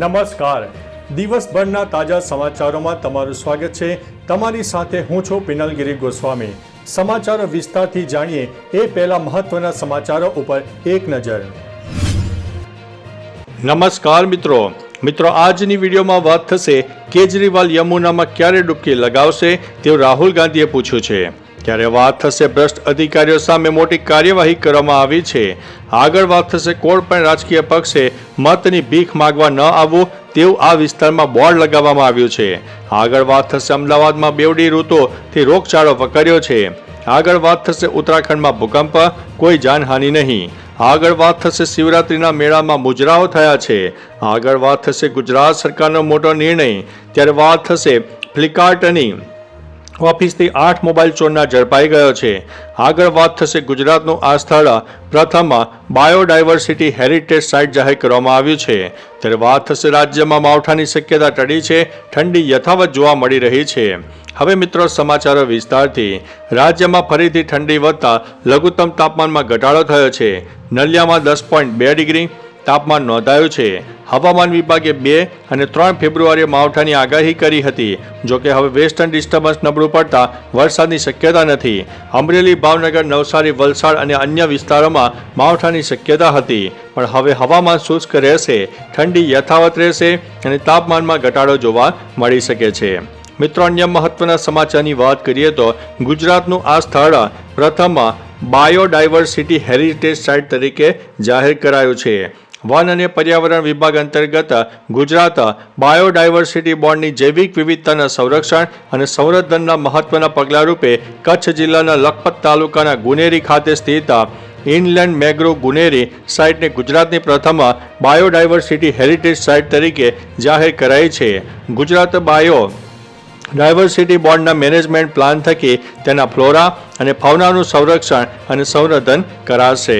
નમસ્કાર. દિવસભરના તાજા સમાચારોમાં તમારું સ્વાગત છે. તમારી સાથે હું છું પિનલગીરી ગોસ્વામી. સમાચારો વિસ્તારથી જાણીએ એ પહેલા મહત્વના સમાચારો ઉપર એક નજર. નમસ્કાર મિત્રો. મિત્રો, આજની વિડીયોમાં વાત થશે કેજરીવાલ યમુનામાં ક્યારે ડૂબકી લગાવશે તેવું રાહુલ ગાંધીએ પૂછ્યું છે. ત્યારે વાત થશે ભ્રષ્ટ અધિકારીઓ સામે મોટી કાર્યવાહી કરવામાં આવી છે. આગળ વાત થશે કોઈ પણ રાજકીય પક્ષે મતની ભીખ માગવા ન આવવું તેવું આ વિસ્તારમાં બોર્ડ લગાવવામાં આવ્યું છે. આગળ વાત થશે અમદાવાદમાં બેવડી ઋતુથી રોગચાળો વકર્યો છે. આગળ વાત થશે ઉત્તરાખંડમાં ભૂકંપ, કોઈ જાનહાનિ નહીં. આગળ વાત થશે શિવરાત્રિના મેળામાં મુજરાઓ થયા છે. આગળ વાત થશે ગુજરાત સરકારનો મોટો નિર્ણય. ત્યારે વાત થશે ફ્લિપકાર્ટની ઓફિસથી આઠ મોબાઈલ ચોરના ઝડપાઈ ગયો છે. આગળ વાત થશે ગુજરાતનું આ સ્થળ. પ્રથમ બાયોડાયવર્સિટી હેરિટેજ સાઇટ જાહેર કરવામાં આવ્યું છે. ત્યારે વાત થશે રાજ્યમાં માવઠાની શક્યતા ટળી છે. ઠંડી યથાવત જોવા મળી રહી છે. હવે મિત્રો સમાચારો વિસ્તારથી. રાજ્યમાં ફરીથી ઠંડી વધતા લઘુત્તમ તાપમાનમાં ઘટાડો થયો છે. નલિયામાં દસ પોઈન્ટ બે ડિગ્રી તાપમાન નોંધાયું છે. હવામાન વિભાગે બે અને ત્રણ ફેબ્રુઆરીએ માવઠાની આગાહી કરી હતી. જોકે હવે વેસ્ટર્ન ડિસ્ટર્બન્સ નબળું પડતા વરસાદની શક્યતા નથી. અમરેલી, ભાવનગર, નવસારી, વલસાડ અને અન્ય વિસ્તારોમાં માવઠાની શક્યતા હતી. પણ હવે હવામાન શુષ્ક રહેશે, ઠંડી યથાવત રહેશે અને તાપમાનમાં ઘટાડો જોવા મળી શકે છે. મિત્રો, અન્ય મહત્વના સમાચારની વાત કરીએ તો ગુજરાતનું આ સ્થળ પ્રથમ બાયોડાયવર્સિટી હેરિટેજ સાઇટ તરીકે જાહેર કરાયું છે. વન અને પર્યાવરણ વિભાગ અંતર્ગત ગુજરાત બાયોડાયવર્સિટી બોર્ડની જૈવિક વિવિધતાના સંરક્ષણ અને સંવર્ધનના મહત્વના પગલાંરૂપે કચ્છ જિલ્લાના લખપત તાલુકાના ગુનેરી ખાતે સ્થિત ઇનલેન્ડ મેગ્રો ગુનેરી સાઇટને ગુજરાતની પ્રથમ બાયોડાયવર્સિટી હેરિટેજ સાઇટ તરીકે જાહેર કરાઈ છે. ગુજરાત બાયો ડાયવર્સિટી બોર્ડના મેનેજમેન્ટ પ્લાન થકી તેના ફ્લોરા અને ફાઉનાનું સંરક્ષણ અને સંવર્ધન કરાશે.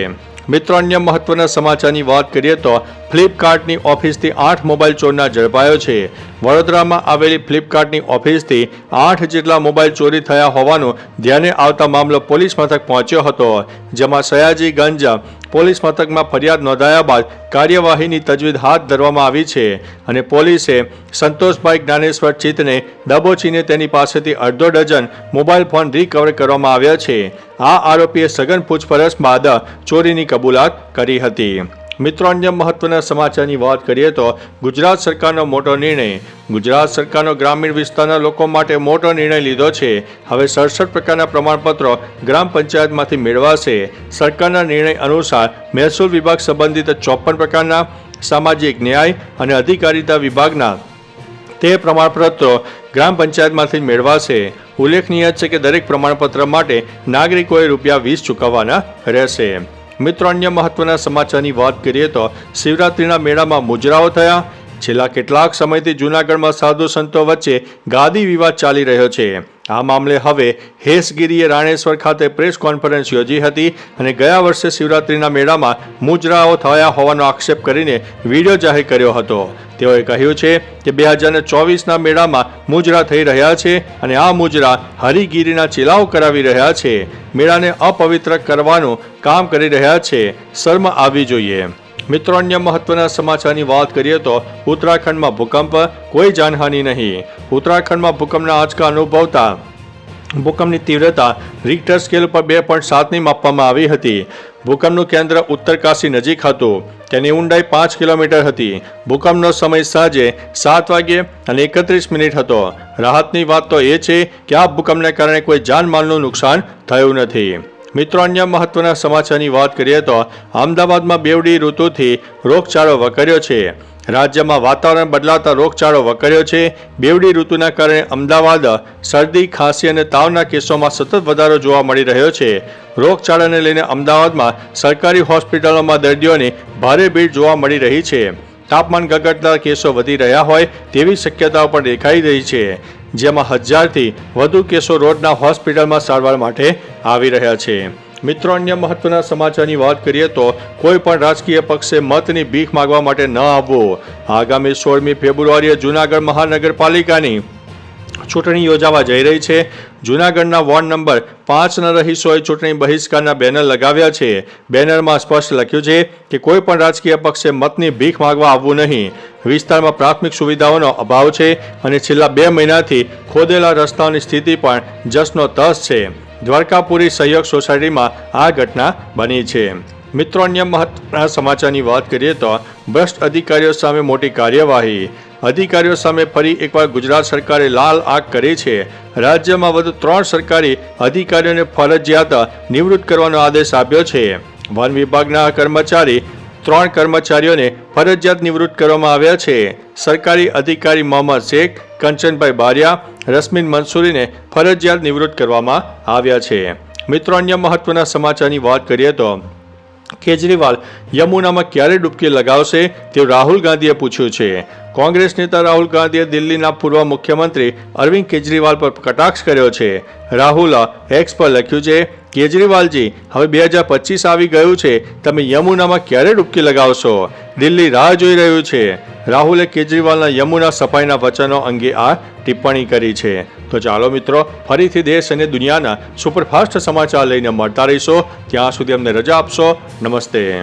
મિત્રો, અન્ય મહત્વના સમાચારની વાત કરીએ તો ફ્લિપકાર્ટની ઓફિસથી આઠ મોબાઈલ ચોરના ઝડપાયો છે. વડોદરામાં આવેલી ફ્લિપકાર્ટની ઓફિસથી આઠ જેટલા મોબાઈલ ચોરી થયા હોવાનું ધ્યાને આવતા મામલો પોલીસ મથક પહોંચ્યો હતો, જેમાં સયાજીગંજ પોલીસ મથકમાં ફરિયાદ નોંધાયા બાદ કાર્યવાહીની તજવીજ હાથ ધરવામાં આવી છે અને પોલીસે સંતોષભાઈ જ્ઞાનેશ્વર ચિત્તને દબોચીને તેની પાસેથી અડધો ડઝન મોબાઈલ ફોન રિકવર કરવામાં આવ્યા છે. આ આરોપીએ સઘન પૂછપરછ બાદ ચોરીની કબૂલાત કરી હતી. મિત્રો અન્ય મહત્વના સમાચારની વાત કરીએ તો ગુજરાત સરકારનો મોટો નિર્ણય. ગુજરાત સરકારનો ગ્રામીણ વિસ્તારના લોકો માટે મોટો નિર્ણય લીધો છે. હવે સડસઠ પ્રકારના પ્રમાણપત્રો ગ્રામ પંચાયતમાંથી મેળવાશે. સરકારના નિર્ણય અનુસાર મહેસૂલ વિભાગ સંબંધિત ચોપન પ્રકારના સામાજિક ન્યાય અને અધિકારીતા વિભાગના તે પ્રમાણપત્રો ગ્રામ પંચાયતમાંથી મેળવાશે. ઉલ્લેખનીય છે કે દરેક પ્રમાણપત્ર માટે નાગરિકોએ રૂપિયા વીસ ચૂકવવાના રહેશે. મિત્રો, અન્ય મહત્વના સમાચારની વાત કરીએ તો શિવરાત્રિના મેળામાં મુજરાઓ થયા. છેલ્લા કેટલાક સમયથી જૂનાગઢમાં સાધુ સંતો વચ્ચે ગાદી વિવાદ ચાલી રહ્યો છે. આ મામલે હવે હેસગીરીએ રાણેશ્વર ખાતે પ્રેસ કોન્ફરન્સ યોજી હતી અને ગયા વર્ષે શિવરાત્રિના મેળામાં મુજરાઓ થયા હોવાનો આક્ષેપ કરીને વીડિયો જાહેર કર્યો હતો. તેઓએ કહ્યું છે કે બે હજાર ચોવીસના મેળામાં મુજરા થઈ રહ્યા છે અને આ મુજરા હરિગીરીના ચેલાઓ કરાવી રહ્યા છે. મેળાને અપવિત્ર કરવાનું કામ કરી રહ્યા છે. શર્મ આવવી જોઈએ. મિત્રો, અન્ય મહત્વના સમાચારની વાત કરીએ તો ઉત્તરાખંડમાં ભૂકંપ, કોઈ જાનહાનિ નહીં. ઉત્તરાખંડમાં ભૂકંપના આંચકા અનુભવતા ભૂકંપની તીવ્રતા રિક્ટર સ્કેલ પર બે પોઈન્ટ સાતની માપવામાં આવી હતી. ભૂકંપનું કેન્દ્ર ઉત્તરકાશી નજીક હતું. તેની ઊંડાઈ પાંચ કિલોમીટર હતી. ભૂકંપનો સમય સાંજે સાત વાગ્યે અને એકત્રીસ મિનિટ હતો. રાહતની વાત તો એ છે કે આ ભૂકંપને કારણે કોઈ જાનમાલનું નુકસાન થયું નથી. મિત્રો, અન્ય મહત્વના સમાચારની વાત કરીએ તો અમદાવાદમાં બેવડી ઋતુથી રોગચાળો વકર્યો છે. રાજ્યમાં વાતાવરણ બદલાતા રોગચાળો વકર્યો છે. બેવડી ઋતુના કારણે અમદાવાદ શરદી, ખાંસી અને તાવના કેસોમાં સતત વધારો જોવા મળી રહ્યો છે. રોગચાળાને લઈને અમદાવાદમાં સરકારી હોસ્પિટલોમાં દર્દીઓની ભારે ભીડ જોવા મળી રહી છે. તાપમાન ગગડતા કેસો વધી રહ્યા હોય તેવી શક્યતાઓ પણ દેખાઈ રહી છે. જેમાં હજારથી વધુ કેસો રોડના હોસ્પિટલમાં સારવાર માટે આવી રહ્યા છે. મિત્રો, અન્ય મહત્વના સમાચારની વાત કરીએ તો કોઈ પણ રાજકીય પક્ષે મતની ભીખ માગવા માટે ન આવવું. આગામી સોળમી ફેબ્રુઆરીએ જૂનાગઢ મહાનગરપાલિકાની ચૂંટણી યોજાવા જઈ રહી છે. જૂનાગઢના વોર્ડ નંબર પાંચના રહીશોએ ચૂંટણી બહિષ્કારના બેનર લગાવ્યા છે. બેનરમાં સ્પષ્ટ લખ્યું છે કે કોઈ પણ રાજકીય પક્ષે મતની ભીખ માગવા આવવું નહીં. વિસ્તારમાં પ્રાથમિક સુવિધાઓનો અભાવ છે અને છેલ્લા બે મહિનાથી ખોદેલા રસ્તાઓની સ્થિતિ પણ જસનો તસ છે. દ્વારકાપુરી સહયોગ સોસાયટીમાં આ ઘટના બની છે. મિત્રો, અન્ય મહત્વના સમાચારની વાત કરીએ તો ભ્રષ્ટ અધિકારીઓ સામે મોટી કાર્યવાહી. અધિકારીઓ સામે ફરી એકવાર ગુજરાત સરકારે લાલ આંખ કરી છે. રાજ્યમાં વધુ ત્રણ સરકારી અધિકારીઓને ફરજિયાત નિવૃત્ત કરવાનો આદેશ આપ્યો છે. વન વિભાગના કર્મચારી ત્રણ કર્મચારીઓને ફરજિયાત નિવૃત્ત કરવામાં આવ્યા છે. સરકારી અધિકારી મોહમ્મદ શેખ, કંચનભાઈ બારિયા, રશ્મિન મંસૂરીને ફરજિયાત નિવૃત્ત કરવામાં આવ્યા છે. મિત્રો, અન્ય મહત્વના સમાચારની વાત કરીએ તો કેજરીવાલ યમુનામાં ક્યારે ડૂબકી લગાવશે? તેવું રાહુલ ગાંધીએ પૂછ્યું છે. કોંગ્રેસ નેતા રાહુલ ગાંધીએ દિલ્હીના પૂર્વ મુખ્યમંત્રી અરવિંદ કેજરીવાલ પર કટાક્ષ કર્યો છે. રાહુલ એક્સ પર લખ્યું છે, કેજરીવાલજી, હવે બે હજાર પચીસ આવી ગયું છે. તમે યમુનામાં ક્યારે ડૂબકી લગાવશો? દિલ્હી રાહ જોઈ રહ્યું છે. રાહુલે કેજરીવાલના યમુના સફાઈના વચનો અંગે આ ટિપ્પણી કરી છે. તો ચાલો મિત્રો, ફરીથી દેશ અને દુનિયાના સુપરફાસ્ટ સમાચાર લઈને મળતા રહીશો. ત્યાં સુધી અમને રજા આપશો. નમસ્તે.